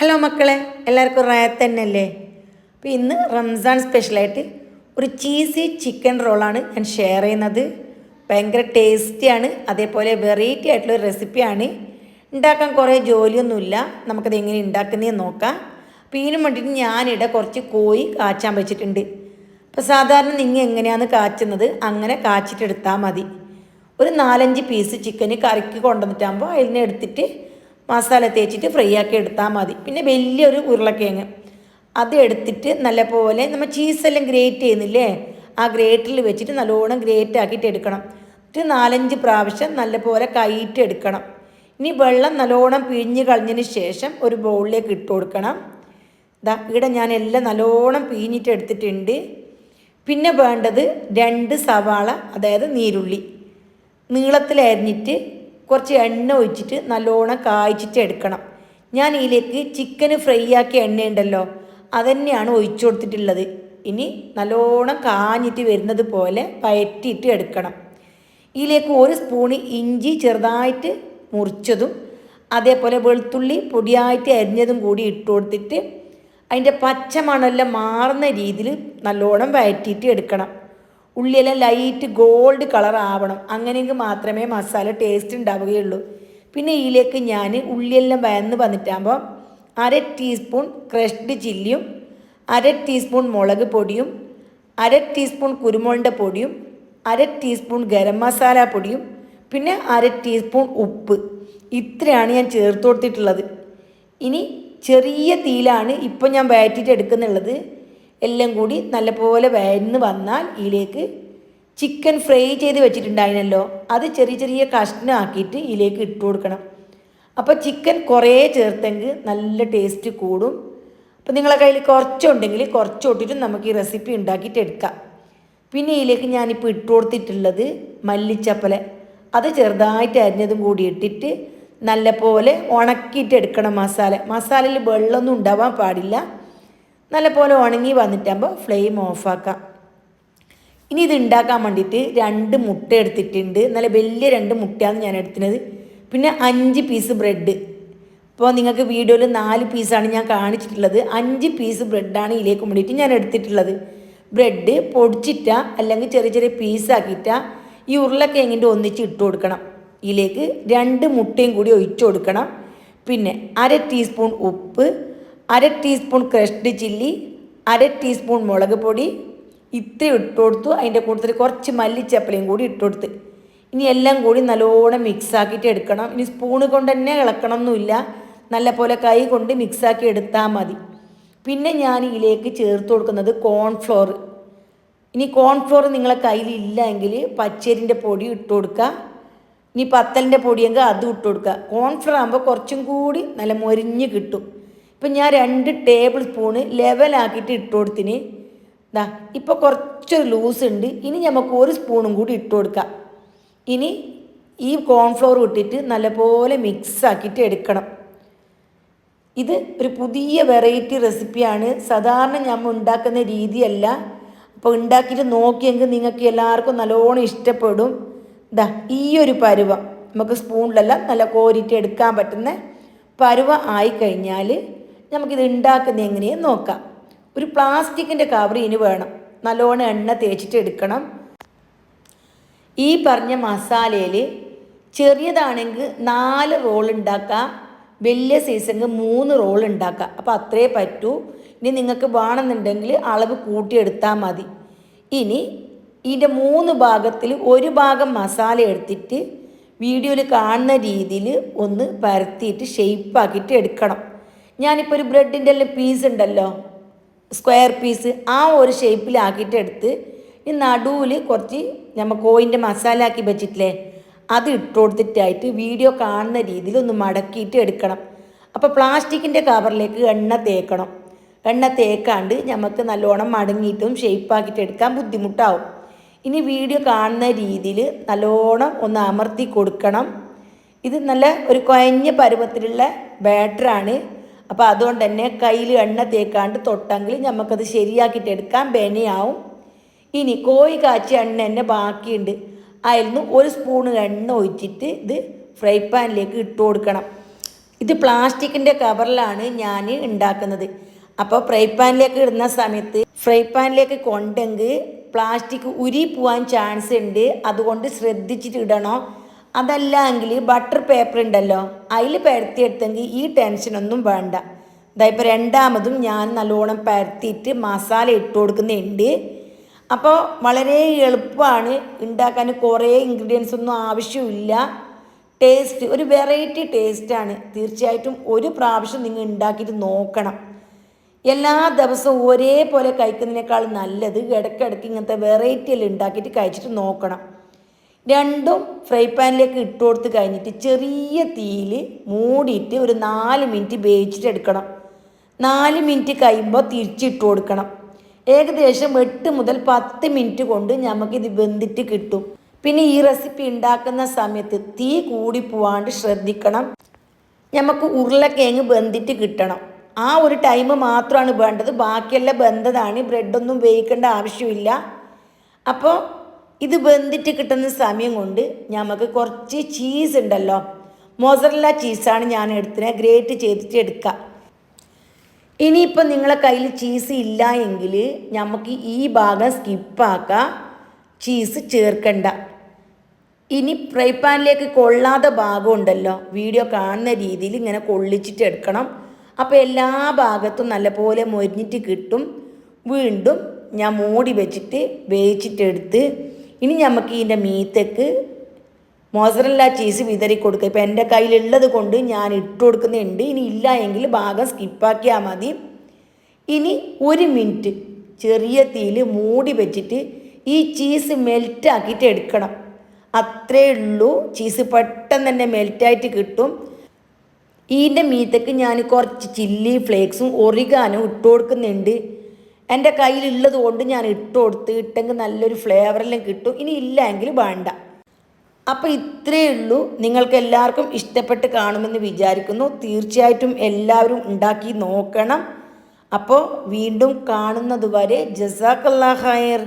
Hello മക്കളെ എല്ലാവർക്കും റയത്ത് തന്നെയല്ലേ? അപ്പോൾ ഇന്ന് റംസാൻ സ്പെഷ്യലായിട്ട് ഒരു ചീസി ചിക്കൻ റോളാണ് ഞാൻ ഷെയർ ചെയ്യുന്നത്. ഭയങ്കര ടേസ്റ്റിയാണ് അതേപോലെ വെറൈറ്റി ആയിട്ടുള്ള ഒരു റെസിപ്പിയാണ് ഉണ്ടാക്കാൻ കുറേ ജോലിയൊന്നുമില്ല നമുക്കത് എങ്ങനെ ഉണ്ടാക്കുന്നതെന്ന് നോക്കാം. അപ്പോൾ ഇതിനു വേണ്ടിയിട്ട് ഞാനിവിടെ കുറച്ച് കോഴി കാച്ചാൻ വെച്ചിട്ടുണ്ട്. അപ്പോൾ സാധാരണ നിങ്ങൾ എങ്ങനെയാണ് കാച്ചുന്നത്? അങ്ങനെ കാച്ചിട്ടെടുത്താൽ മതി. ഒരു നാലഞ്ച് പീസ് ചിക്കന് കറിക്ക് കൊണ്ടുവന്നിട്ടാകുമ്പോൾ അതിനെ എടുത്തിട്ട് മസാല തേച്ചിട്ട് ഫ്രൈ ആക്കി എടുത്താൽ മതി. പിന്നെ വലിയൊരു ഉരുളക്കിഴങ്ങ്. അത് എടുത്തിട്ട് നല്ലപോലെ നമ്മൾ ചീസെല്ലാം ഗ്രേറ്റ് ചെയ്യുന്നില്ലേ? ആ ഗ്രേറ്ററിൽ വെച്ചിട്ട് നല്ലോണം ഗ്രേറ്റ് ആക്കിയിട്ട് എടുക്കണം. എന്നിട്ട് നാലഞ്ച് പ്രാവശ്യം നല്ലപോലെ കൈയിട്ട് എടുക്കണം. ഇനി വെള്ളം നല്ലോണം പിഴിഞ്ഞ് കളഞ്ഞതിന് ശേഷം ഒരു ബൗളിലേക്ക് ഇട്ട് കൊടുക്കണം. ഇതാ ഇവിടെ ഞാൻ എല്ലാം നല്ലോണം പിഴിഞ്ഞിട്ട് എടുത്തിട്ടുണ്ട്. പിന്നെ വേണ്ടത് രണ്ട് സവാള അതായത് നീരുള്ളി. നീളത്തിൽ അരിഞ്ഞിട്ട് കുറച്ച് എണ്ണ ഒഴിച്ചിട്ട് നല്ലോണം കായ്ച്ചിട്ട് എടുക്കണം. ഞാൻ ഇതിലേക്ക് ചിക്കൻ ഫ്രൈ ആക്കിയ എണ്ണയുണ്ടല്ലോ അതന്നെയാണ് ഒഴിച്ചു കൊടുത്തിട്ടുള്ളത്. ഇനി നല്ലോണം കാഞ്ഞിട്ട് വരുന്നത് പോലെ പയറ്റിയിട്ട് എടുക്കണം. ഇതിലേക്ക് ഒരു സ്പൂണ് ഇഞ്ചി ചെറുതായിട്ട് മുറിച്ചതും അതേപോലെ വെളുത്തുള്ളി പൊടിയായിട്ട് അരിഞ്ഞതും കൂടി ഇട്ട് കൊടുത്തിട്ട് അതിന്റെ പച്ചമണെല്ലാം മാറുന്ന രീതിയിൽ നല്ലോണം വയറ്റിയിട്ട് എടുക്കണം. ഉള്ളിയെല്ലാം ലൈറ്റ് ഗോൾഡ് കളർ ആവണം. അങ്ങനെയെങ്കിൽ മാത്രമേ മസാല ടേസ്റ്റ് ഉണ്ടാവുകയുള്ളൂ. പിന്നെ ഇതിലേക്ക് ഞാൻ ഉള്ളിയെല്ലാം വയന്ന് വന്നിട്ടാകുമ്പോൾ അര ടീസ്പൂൺ ക്രഷ്ഡ് ചില്ലിയും അര ടീസ്പൂൺ മുളക് പൊടിയും അര ടീസ്പൂൺ കുരുമുളകിന്റെ പൊടിയും അര ടീസ്പൂൺ ഗരം മസാല പൊടിയും പിന്നെ അര ടീസ്പൂൺ ഉപ്പ്. ഇത്രയാണ് ഞാൻ ചേർത്ത് കൊടുത്തിട്ടുള്ളത്. ഇനി ചെറിയ തീയിലാണ് ഇപ്പം ഞാൻ വയറ്റിയിട്ട് എടുക്കുന്നുള്ളത്. എല്ലാം കൂടി നല്ലപോലെ വയന്ന് വന്നാൽ ഇതിലേക്ക് ചിക്കൻ ഫ്രൈ ചെയ്ത് വെച്ചിട്ടുണ്ടായിരുന്നല്ലോ. അത് ചെറിയ ചെറിയ കഷ്ണമാക്കിയിട്ട് ഇതിലേക്ക് ഇട്ട് കൊടുക്കണം. അപ്പോൾ ചിക്കൻ കുറേ ചേർത്തെങ്കിൽ നല്ല ടേസ്റ്റ് കൂടും. അപ്പോൾ നിങ്ങളെ കയ്യിൽ കുറച്ചുണ്ടെങ്കിൽ കുറച്ച് തൊട്ടിട്ട് നമുക്ക് ഈ റെസിപ്പി ഉണ്ടാക്കിയിട്ട് എടുക്കാം. പിന്നെ ഇതിലേക്ക് ഞാനിപ്പോൾ ഇട്ട് കൊടുത്തിട്ടുള്ളത് മല്ലിച്ചപ്പല. അത് ചെറുതായിട്ട് അരിഞ്ഞതും കൂടി ഇട്ടിട്ട് നല്ലപോലെ ഉണക്കിയിട്ട് എടുക്കണം മസാല. മസാലയിൽ വെള്ളമൊന്നും ഉണ്ടാവാൻ പാടില്ല. നല്ലപോലെ ഉണങ്ങി വന്നിട്ടാകുമ്പോൾ ഫ്ലെയിം ഓഫാക്കാം ഇനി ഇത് ഉണ്ടാക്കാൻ വേണ്ടിയിട്ട് രണ്ട് മുട്ട എടുത്തിട്ടുണ്ട്. നല്ല വലിയ രണ്ട് മുട്ടയാണ് ഞാൻ എടുത്തിരുന്നത് പിന്നെ അഞ്ച് പീസ് ബ്രെഡ് ഇപ്പോൾ നിങ്ങൾക്ക് വീഡിയോയിൽ നാല് പീസാണ് ഞാൻ കാണിച്ചിട്ടുള്ളത്. അഞ്ച് പീസ് ബ്രെഡാണ് ഇതിലേക്ക് വേണ്ടിയിട്ട് ഞാൻ എടുത്തിട്ടുള്ളത്. ബ്രെഡ് പൊടിച്ചിട്ട അല്ലെങ്കിൽ ചെറിയ ചെറിയ പീസാക്കിയിട്ട ഈ ഉരുളക്കിഴങ്ങിന്റെ ഒന്നിച്ച് ഇട്ട് കൊടുക്കണം. ഇതിലേക്ക് രണ്ട് മുട്ടയും കൂടി ഒഴിച്ചു കൊടുക്കണം. പിന്നെ അര ടീസ്പൂൺ ഉപ്പ് അര ടീസ്പൂൺ ക്രഷ്ഡ് ചില്ലി അര ടീസ്പൂൺ മുളക് പൊടി ഇത്ര ഇട്ട് കൊടുത്തു അതിന്റെ കൂട്ടത്തിൽ കുറച്ച് മല്ലിച്ചപ്പലയും കൂടി ഇട്ട് കൊടുത്ത് ഇനി എല്ലാം കൂടി നല്ലോണം മിക്സാക്കിയിട്ട് എടുക്കണം. ഇനി സ്പൂണ് കൊണ്ട് തന്നെ ഇളക്കണം എന്നില്ല നല്ല പോലെ കൈ കൊണ്ട് മിക്സാക്കി എടുത്താൽ മതി. പിന്നെ ഞാൻ ഇതിലേക്ക് ചേർത്ത് കൊടുക്കുന്നത് കോൺഫ്ലോർ ഇനി കോൺഫ്ലോർ നിങ്ങളെ കയ്യിൽ ഇല്ല എങ്കിൽ പച്ചരിന്റെ പൊടി ഇട്ട് കൊടുക്കുക. ഇനി പത്തലിന്റെ പൊടിയെങ്കിൽ അതും ഇട്ട് കൊടുക്കുക. കോൺഫ്ലോർ ആകുമ്പോൾ കുറച്ചും കൂടി നല്ല മൊരിഞ്ഞ് കിട്ടും. ഇപ്പം ഞാൻ രണ്ട് ടേബിൾ സ്പൂണ് ലെവലാക്കിയിട്ട് ഇട്ട് കൊടുത്തിന്. ഇതാ ഇപ്പോൾ കുറച്ചൊരു ലൂസ് ഉണ്ട്. ഇനി നമുക്ക് ഒരു സ്പൂണും കൂടി ഇട്ട് കൊടുക്കാം. ഇനി ഈ കോൺഫ്ലോർ ഇട്ടിട്ട് നല്ലപോലെ മിക്സ് ആക്കിയിട്ട് എടുക്കണം. ഇത് ഒരു പുതിയ വെറൈറ്റി റെസിപ്പിയാണ് സാധാരണ നമ്മൾ ഉണ്ടാക്കുന്ന രീതിയല്ല. അപ്പോൾ ഉണ്ടാക്കിയിട്ട് നോക്കിയെങ്കിൽ നിങ്ങൾക്ക് എല്ലാവർക്കും നല്ലോണം ഇഷ്ടപ്പെടും. ഇതാ ഈ ഒരു പരുവം. നമുക്ക് സ്പൂണിലല്ല നല്ല കോരിയിട്ട് എടുക്കാൻ പറ്റുന്ന പരുവ ആയിക്കഴിഞ്ഞാൽ നമുക്കിത് ഉണ്ടാക്കുന്നത് എങ്ങനെയെന്ന് നോക്കാം. ഒരു പ്ലാസ്റ്റിക്കിന്റെ കവർ ഇനി വേണം. നല്ലോണം എണ്ണ തേച്ചിട്ട് എടുക്കണം. ഈ പറഞ്ഞ മസാലയിൽ ചെറിയതാണെങ്കിൽ നാല് റോൾ ഉണ്ടാക്കാം വലിയ സൈസെങ്കിൽ മൂന്ന് റോൾ ഉണ്ടാക്കാം അപ്പോൾ അത്രേ പറ്റൂ. ഇനി നിങ്ങൾക്ക് വേണമെന്നുണ്ടെങ്കിൽ അളവ് കൂട്ടിയെടുത്താൽ മതി. ഇനി ഇതിന്റെ മൂന്ന് ഭാഗത്തിൽ ഒരു ഭാഗം മസാല എടുത്തിട്ട് വീഡിയോയിൽ കാണുന്ന രീതിയിൽ ഒന്ന് പരത്തിയിട്ട് ഷെയ്പ്പാക്കിയിട്ട് എടുക്കണം. ഞാനിപ്പോൾ ഒരു ബ്രെഡിന്റെ എല്ലാം പീസ് ഉണ്ടല്ലോ? സ്ക്വയർ പീസ് ആ ഒരു ഷേപ്പിലാക്കിയിട്ട് എടുത്ത് ഈ നടുവിൽ കുറച്ച് നമ്മൾ കോയിന്റെ മസാല ആക്കി വെച്ചിട്ടില്ലേ? അത് ഇട്ട് കൊടുത്തിട്ടായിട്ട് വീഡിയോ കാണുന്ന രീതിയിൽ ഒന്ന് മടക്കിയിട്ട് എടുക്കണം. അപ്പോൾ പ്ലാസ്റ്റിക്കിന്റെ കവറിലേക്ക് എണ്ണ തേക്കണം. എണ്ണ തേക്കാണ്ട് നമുക്ക് നല്ലോണം മടങ്ങിയിട്ടും ഷേപ്പാക്കിയിട്ട് എടുക്കാൻ ബുദ്ധിമുട്ടാവും. ഇനി വീഡിയോ കാണുന്ന രീതിയിൽ നല്ലോണം ഒന്ന് അമർത്തി കൊടുക്കണം. ഇത് നല്ല ഒരു കുഴഞ്ഞ പരുവത്തിലുള്ള ബാറ്ററാണ് അപ്പോൾ അതുകൊണ്ട് തന്നെ കയ്യിൽ എണ്ണ തേക്കാണ്ട് തൊട്ടെങ്കിൽ നമുക്കത് ശരിയാക്കിയിട്ട് എടുക്കാൻ ബെനയാവും. ഇനി കോഴി കാച്ചിയ എണ്ണ തന്നെ ബാക്കിയുണ്ട്. അതിൽ ഒരു സ്പൂണ് എണ്ണ ഒഴിച്ചിട്ട് ഇത് ഫ്രൈ പാനിലേക്ക് ഇട്ട് കൊടുക്കണം. ഇത് പ്ലാസ്റ്റിക്കിന്റെ കവറിലാണ് ഞാൻ ഉണ്ടാക്കുന്നത് അപ്പോൾ ഫ്രൈ പാനിലേക്ക് ഇടുന്ന സമയത്ത് ഫ്രൈ പാനിലേക്ക് കൊണ്ടെങ്കിൽ പ്ലാസ്റ്റിക് ഉരി പോവാൻ ചാൻസ് ഉണ്ട് അതുകൊണ്ട് ശ്രദ്ധിച്ചിട്ട് ഇടണോ. അതല്ല എങ്കിൽ ബട്ടർ പേപ്പർ ഉണ്ടല്ലോ അതിൽ പരത്തിയെടുത്തെങ്കിൽ ഈ ടെൻഷനൊന്നും വേണ്ട. ഇതായിപ്പോൾ രണ്ടാമതും ഞാൻ നല്ലോണം പരത്തിയിട്ട് മസാല ഇട്ട് കൊടുക്കുന്നുണ്ട്. അപ്പോൾ വളരെ എളുപ്പമാണ് ഉണ്ടാക്കാൻ കുറേ ഇൻഗ്രീഡിയൻസ് ഒന്നും ആവശ്യമില്ല. ടേസ്റ്റ് ഒരു വെറൈറ്റി ടേസ്റ്റാണ് തീർച്ചയായിട്ടും ഒരു പ്രാവശ്യം നിങ്ങൾ ഉണ്ടാക്കിയിട്ട് നോക്കണം. എല്ലാ ദിവസവും ഒരേപോലെ കഴിക്കുന്നതിനേക്കാൾ നല്ലത് ഇടയ്ക്കിടയ്ക്ക് ഇങ്ങനത്തെ വെറൈറ്റി എല്ലാം ഉണ്ടാക്കിയിട്ട് കഴിച്ചിട്ട് നോക്കണം. രണ്ടും ഫ്രൈ പാനിലേക്ക് ഇട്ട് കൊടുത്ത് കഴിഞ്ഞിട്ട് ചെറിയ തീയിൽ മൂടിയിട്ട് ഒരു നാല് മിനിറ്റ് വേവിച്ചിട്ട് എടുക്കണം. നാല് മിനിറ്റ് കഴിയുമ്പോൾ തിരിച്ചിട്ട് കൊടുക്കണം. ഏകദേശം എട്ട് മുതൽ പത്ത് മിനിറ്റ് കൊണ്ട് നമുക്കിത് വെന്തിട്ട് കിട്ടും. പിന്നെ ഈ റെസിപ്പി ഉണ്ടാക്കുന്ന സമയത്ത് തീ കൂടി പോവാണ്ട് ശ്രദ്ധിക്കണം. നമുക്ക് ഉരുളക്കിഴങ്ങ് വെന്തിട്ട് കിട്ടണം. ആ ഒരു ടൈം മാത്രമാണ് വേണ്ടത്. ബാക്കിയെല്ലാം ബന്ധതാണ് ബ്രെഡൊന്നും വേവിക്കേണ്ട ആവശ്യമില്ല. അപ്പോൾ ഇത് വെന്തിട്ട് കിട്ടുന്ന സമയം കൊണ്ട് നമുക്ക് കുറച്ച് ചീസ് ഉണ്ടല്ലോ. മൊസറല്ല ചീസാണ് ഞാൻ എടുത്തത് ഗ്രേറ്റ് ചെയ്തിട്ട് എടുക്കുക ഇനിയിപ്പോൾ നിങ്ങളെ കയ്യിൽ ചീസ് ഇല്ല എങ്കിൽ നമുക്ക് ഈ ഭാഗം സ്കിപ്പാക്കുക ചീസ് ചേർക്കണ്ട. ഇനി ഫ്രൈ പാനിലേക്ക് കൊള്ളാത്ത ഭാഗം ഉണ്ടല്ലോ. വീഡിയോ കാണുന്ന രീതിയിൽ ഇങ്ങനെ കൊള്ളിച്ചിട്ട് എടുക്കണം. അപ്പോൾ എല്ലാ ഭാഗത്തും നല്ലപോലെ മൊരിഞ്ഞിട്ട് കിട്ടും. വീണ്ടും ഞാൻ മൂടി വെച്ചിട്ട് വേവിച്ചിട്ടെടുത്ത് ഇനി നമുക്ക് ഇതിന്റെ മീത്തേക്ക് മോസറല്ല ചീസ് വിതറി കൊടുക്കുക ഇപ്പം എന്റെ കയ്യിലുള്ളത് കൊണ്ട് ഞാൻ ഇട്ട് കൊടുക്കുന്നുണ്ട്. ഇനി ഇല്ല എങ്കിൽ ഭാഗം സ്കിപ്പാക്കിയാൽ മതി. ഇനി ഒരു മിനിറ്റ് ചെറിയ തീയിൽ മൂടി വെച്ചിട്ട് ഈ ചീസ് മെൽറ്റാക്കിയിട്ട് എടുക്കണം. അത്രേ ഉള്ളൂ. ചീസ് പെട്ടെന്ന് തന്നെ മെൽറ്റായിട്ട് കിട്ടും. ഇതിന്റെ മീത്തേക്ക് ഞാൻ കുറച്ച് ചില്ലി ഫ്ലേക്സും ഒറിഗാനും ഇട്ട് കൊടുക്കുന്നുണ്ട്. എന്റെ കയ്യിലുള്ളത് കൊണ്ട് ഞാൻ ഇട്ട് കൊടുത്ത് ഇട്ടെങ്കിൽ നല്ലൊരു ഫ്ലേവറെല്ലാം കിട്ടും. ഇനി ഇല്ലെങ്കിൽ വേണ്ട. അപ്പോൾ ഇത്രയേ ഉള്ളൂ. നിങ്ങൾക്ക് എല്ലാവർക്കും ഇഷ്ടപ്പെട്ട് കാണുമെന്ന് വിചാരിക്കുന്നു. തീർച്ചയായിട്ടും എല്ലാവരും ഉണ്ടാക്കി നോക്കണം. അപ്പോൾ വീണ്ടും കാണുന്നത് വരെ ജസാക്കല്ലാ ഖൈർ.